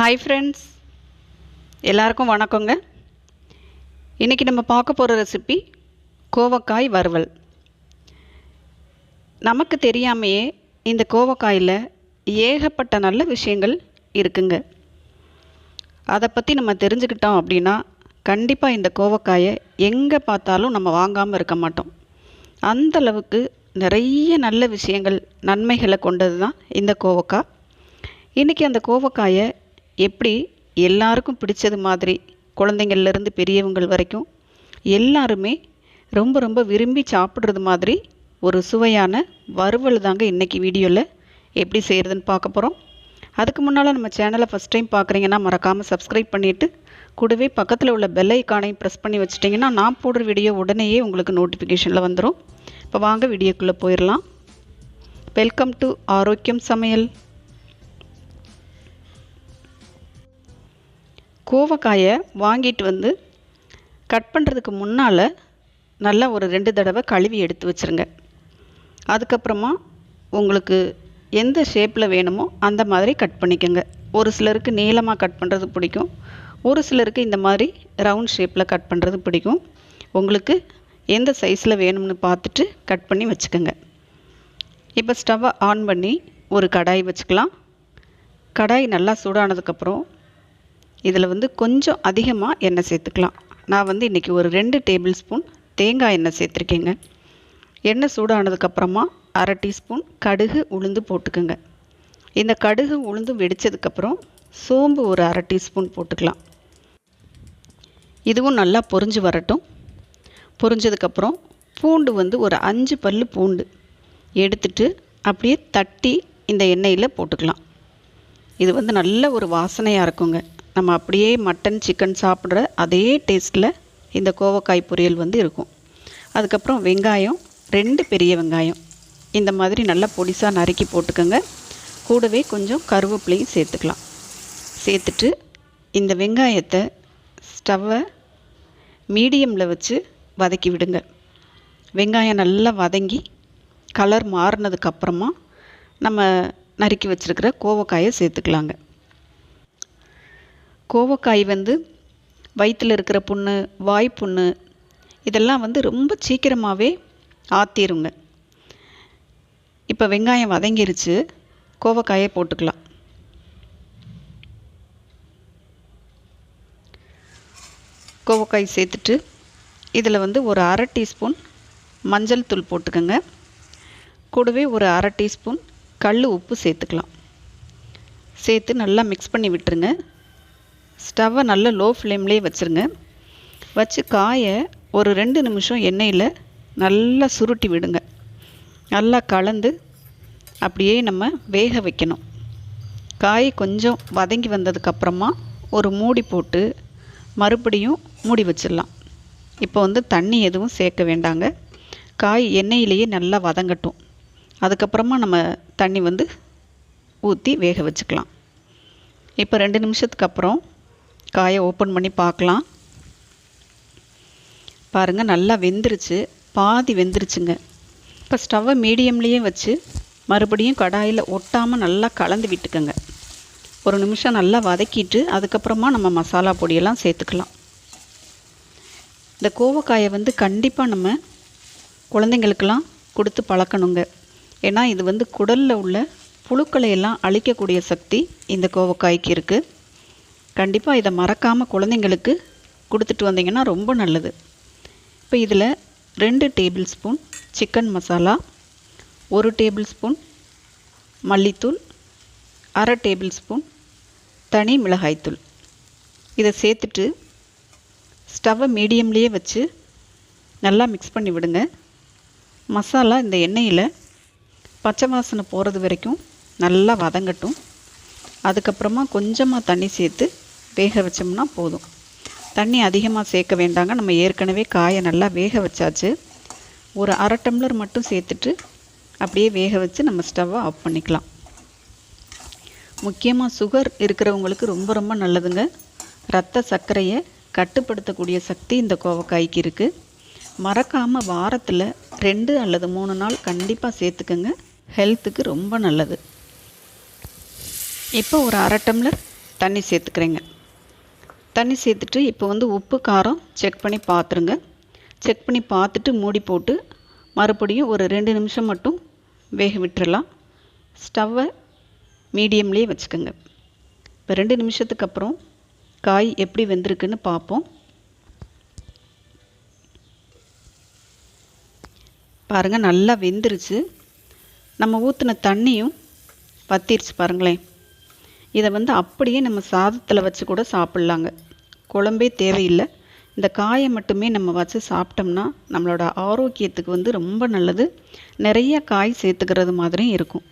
Hi friends எல்லாருக்கும் வணக்கங்க. இன்றைக்கி நம்ம பார்க்க போகிற ரெசிபி கோவக்காய் வறுவல். நமக்கு தெரியாமையே இந்த கோவக்காயில் ஏகப்பட்ட நல்ல விஷயங்கள் இருக்குங்க. அதை பற்றி நம்ம தெரிஞ்சுக்கிட்டோம் அப்படின்னா கண்டிப்பாக இந்த கோவக்காயை எங்கே பார்த்தாலும் நம்ம வாங்காமல் இருக்க மாட்டோம். அந்த அளவுக்கு நிறைய நல்ல விஷயங்கள் நன்மைகளை கொண்டது தான் இந்த கோவக்காய். இன்றைக்கி அந்த கோவக்காயை எப்படி எல்லாருக்கும் பிடிச்சது மாதிரி குழந்தைங்கள்லேருந்து பெரியவங்கள் வரைக்கும் எல்லாருமே ரொம்ப ரொம்ப விரும்பி சாப்பிட்றது மாதிரி ஒரு சுவையான வறுவல் தாங்க இன்றைக்கி வீடியோவில் எப்படி செய்கிறதுன்னு பார்க்க போகிறோம் அதுக்கு முன்னால் நம்ம சேனலை ஃபஸ்ட் டைம் பார்க்குறீங்கன்னா மறக்காமல் சப்ஸ்கிரைப் பண்ணிவிட்டு கூடவே பக்கத்தில் உள்ள பெல் ஐக்கானையும் ப்ரெஸ் பண்ணி வச்சிட்டிங்கன்னா நான் போடுற வீடியோ உடனேயே உங்களுக்கு நோட்டிஃபிகேஷனில் வந்துடும் இப்போ வாங்க வீடியோக்குள்ளே போயிடலாம் வெல்கம் டு ஆரோக்கியம் சமையல். கோவக்காயை வாங்கிட்டு வந்து கட் பண்ணுறதுக்கு முன்னால் நல்லா ஒரு ரெண்டு தடவை கழுவி எடுத்து வச்சுருங்க. அதுக்கப்புறமா உங்களுக்கு எந்த ஷேப்பில் வேணுமோ அந்த மாதிரி கட் பண்ணிக்கோங்க. ஒரு சிலருக்கு நீளமாக கட் பண்ணுறது பிடிக்கும். ஒரு சிலருக்கு இந்த மாதிரி ரவுண்ட் ஷேப்பில் கட் பண்ணுறது பிடிக்கும். உங்களுக்கு எந்த சைஸில் வேணும்னு பார்த்துட்டு கட் பண்ணி வச்சுக்கோங்க. இப்போ ஸ்டவ்வை ஆன் பண்ணி ஒரு கடாய் வச்சுக்கலாம். கடாய் நல்லா சூடானதுக்கப்புறம் இதில் வந்து கொஞ்சம் அதிகமாக எண்ணெய் சேர்த்துக்கலாம். நான் வந்து இன்றைக்கி ஒரு ரெண்டு டேபிள் ஸ்பூன் தேங்காய் எண்ணெய் சேர்த்துருக்கேங்க. எண்ணெய் சூடானதுக்கப்புறமா அரை டீஸ்பூன் கடுகு உளுந்து போட்டுக்கோங்க. இந்த கடுகு உளுந்து வெடித்ததுக்கப்புறம் சோம்பு ஒரு அரை டீஸ்பூன் போட்டுக்கலாம். இதுவும் நல்லா பொரிஞ்சு வரட்டும். பொரிஞ்சதுக்கப்புறம் பூண்டு வந்து ஒரு அஞ்சு பல் பூண்டு எடுத்துட்டு அப்படியே தட்டி இந்த எண்ணெயில் போட்டுக்கலாம். இது வந்து நல்ல ஒரு வாசனையாக இருக்குங்க. நம்ம அப்படியே மட்டன் சிக்கன் சாப்பிட்ற அதே டேஸ்ட்டில் இந்த கோவக்காய் பொரியல் வந்து இருக்கும். அதுக்கப்புறம் வெங்காயம் ரெண்டு பெரிய வெங்காயம். இந்த மாதிரி நல்லா பொடிசாக நறுக்கி போட்டுக்கோங்க. கூடவே கொஞ்சம் கருவேப்பிலையும் சேர்த்துக்கலாம். சேர்த்துட்டு இந்த வெங்காயத்தை ஸ்டவ்வை மீடியமில் வச்சு வதக்கி விடுங்க. வெங்காயம் நல்லா வதங்கி கலர் மாறினதுக்கப்புறமா நம்ம நறுக்கி வச்சுருக்கிற கோவக்காயை சேர்த்துக்கலாங்க. கோவக்காய் வந்து வயிற்றில் இருக்கிற புண்ணு வாய் புண்ணு இதெல்லாம் வந்து ரொம்ப சீக்கிரமாகவே ஆற்றிருங்க இப்போ வெங்காயம் வதங்கிருச்சு. கோவக்காயை போட்டுக்கலாம். கோவக்காய் சேர்த்துட்டு இதில் வந்து ஒரு அரை டீஸ்பூன் மஞ்சள் தூள் போட்டுக்கோங்க. கூடவே ஒரு அரை டீஸ்பூன் கல் உப்பு சேர்த்துக்கலாம். சேர்த்து நல்லா மிக்ஸ் பண்ணி விட்டுருங்க. ஸ்டவ்வை நல்ல லோ ஃப்ளேம்லேயே வச்சுருங்க. வச்சு காயை ஒரு ரெண்டு நிமிஷம் எண்ணெயில் நல்லா சுருட்டி விடுங்க. நல்லா கலந்து அப்படியே நம்ம வேக வைக்கணும். காய் கொஞ்சம் வதங்கி வந்ததுக்கப்புறமா ஒரு மூடி போட்டு மறுபடியும் மூடி வச்சிடலாம். இப்போ வந்து தண்ணி எதுவும் சேர்க்க வேண்டாங்க. காய் எண்ணெயிலேயே நல்லா வதங்கட்டும். அதுக்கப்புறமா நம்ம தண்ணி வந்து ஊற்றி வேக வச்சுக்கலாம். இப்போ ரெண்டு நிமிஷத்துக்கு அப்புறம் காயை ஓப்பன் பண்ணி பார்க்கலாம். பாருங்கள் நல்லா வெந்துருச்சு. பாதி வெந்துருச்சுங்க. இப்போ ஸ்டவ்வை மீடியம்லேயே வச்சு மறுபடியும் கடாயில் ஒட்டாமல் நல்லா கலந்து விட்டுக்கோங்க. ஒரு நிமிஷம் நல்லா வதக்கிட்டு அதுக்கப்புறமா நம்ம மசாலா பொடியெல்லாம் சேர்த்துக்கலாம். இந்த கோவக்காயை வந்து கண்டிப்பாக நம்ம குழந்தைங்களுக்கெல்லாம் கொடுத்து பழக்கணுங்க. ஏன்னா இது வந்து குடலில் உள்ள புழுக்களை எல்லாம் அழிக்கக்கூடிய சக்தி இந்த கோவக்காய்க்கு இருக்குது கண்டிப்பாக இதை மறக்காமல் குழந்தைங்களுக்கு கொடுத்துட்டு வந்தீங்கன்னா ரொம்ப நல்லது. இப்போ இதில் ரெண்டு டேபிள் ஸ்பூன் சிக்கன் மசாலா ஒரு டேபிள் ஸ்பூன் மல்லித்தூள் அரை டேபிள் ஸ்பூன் தனி மிளகாய்த்தூள். இதை சேர்த்துட்டு ஸ்டவ்வை மீடியம்லேயே வச்சு நல்லா மிக்ஸ் பண்ணி விடுங்க. மசாலா இந்த எண்ணெயில் பச்சை வாசனை போகிறது வரைக்கும் நல்லா வதங்கட்டும். அதுக்கப்புறமா கொஞ்சமாக தண்ணி சேர்த்து வேக வச்சோம்னா போதும். தண்ணி அதிகமாக சேர்க்க வேண்டாங்க. நம்ம ஏற்கனவே காயை நல்லா வேக வச்சாச்சு. ஒரு அரை டம்ளர் மட்டும் சேர்த்துட்டு அப்படியே வேக வச்சு நம்ம ஸ்டவ்வை ஆஃப் பண்ணிக்கலாம். முக்கியமாக சுகர் இருக்கிறவங்களுக்கு ரொம்ப ரொம்ப நல்லதுங்க. ரத்த சர்க்கரையை கட்டுப்படுத்தக்கூடிய சக்தி இந்த கோவக்காய்க்கு இருக்குது மறக்காமல் வாரத்தில் ரெண்டு அல்லது மூணு நாள் கண்டிப்பாக சேர்த்துக்கோங்க. ஹெல்த்துக்கு ரொம்ப நல்லது. இப்போ ஒரு அரை டம்ளர் தண்ணி சேர்த்துக்கிறேங்க. தண்ணி சேர்த்துட்டு இப்போ வந்து உப்பு காரம் செக் பண்ணி பார்த்துருங்க. செக் பண்ணி பார்த்துட்டு மூடி போட்டு மறுபடியும் ஒரு ரெண்டு நிமிஷம் மட்டும் வேக விட்டுறலாம். ஸ்டவ்வை மீடியம்லேயே வச்சுக்கோங்க. இப்போ ரெண்டு நிமிஷத்துக்கு அப்புறம் காய் எப்படி வெந்திருக்குன்னு பார்ப்போம். பாருங்கள் நல்லா வெந்துருச்சு. நம்ம ஊற்றின தண்ணியும் வத்திருச்சு பாருங்களேன். இதை வந்து அப்படியே நம்ம சாதத்தில் வச்சு கூட சாப்பிட்லாங்க. குழம்பே தேவையில்லை. இந்த காயை மட்டுமே நம்ம வச்சு சாப்பிட்டோம்னா நம்மளோட ஆரோக்கியத்துக்கு வந்து ரொம்ப நல்லது. நிறைய காய் சேர்த்துக்கிறது மாதிரியும் இருக்கும்.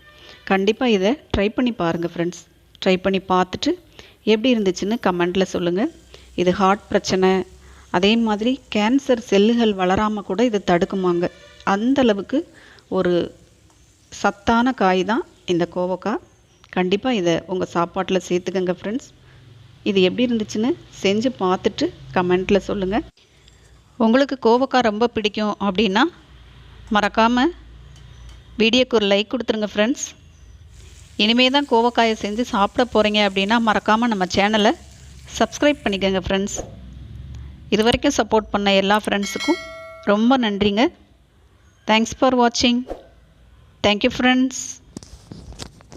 கண்டிப்பாக இதை ட்ரை பண்ணி பாருங்கள் ஃப்ரெண்ட்ஸ் ட்ரை பண்ணி பார்த்துட்டு எப்படி இருந்துச்சுன்னு கமெண்டில் சொல்லுங்கள் இது ஹார்ட் பிரச்சனை. அதே மாதிரி கேன்சர் செல்லுகள் வளராமல் கூட இது தடுக்குமாங்க. அந்த அளவுக்கு ஒரு சத்தான காய் தான் இந்த கோவக்காய். கண்டிப்பாக இதை உங்கள் சாப்பாட்டில் சேர்த்துக்கங்க ஃப்ரெண்ட்ஸ் இது எப்படி இருந்துச்சுன்னு செஞ்சு பார்த்துட்டு கமெண்ட்டில் சொல்லுங்கள் உங்களுக்கு கோவக்காய் ரொம்ப பிடிக்கும் அப்படின்னா மறக்காமல் வீடியோக்கு ஒரு லைக் கொடுத்துருங்க ஃப்ரெண்ட்ஸ் இனிமே தான் கோவக்காயை செஞ்சு சாப்பிட போகிறீங்க அப்படின்னா மறக்காமல் நம்ம சேனலை சப்ஸ்கிரைப் பண்ணிக்கோங்க ஃப்ரெண்ட்ஸ் இது வரைக்கும் சப்போர்ட் பண்ண எல்லா ஃப்ரெண்ட்ஸுக்கும் ரொம்ப நன்றிங்க. தேங்க்ஸ் ஃபார் வாட்சிங் தேங்க்யூ ஃப்ரெண்ட்ஸ்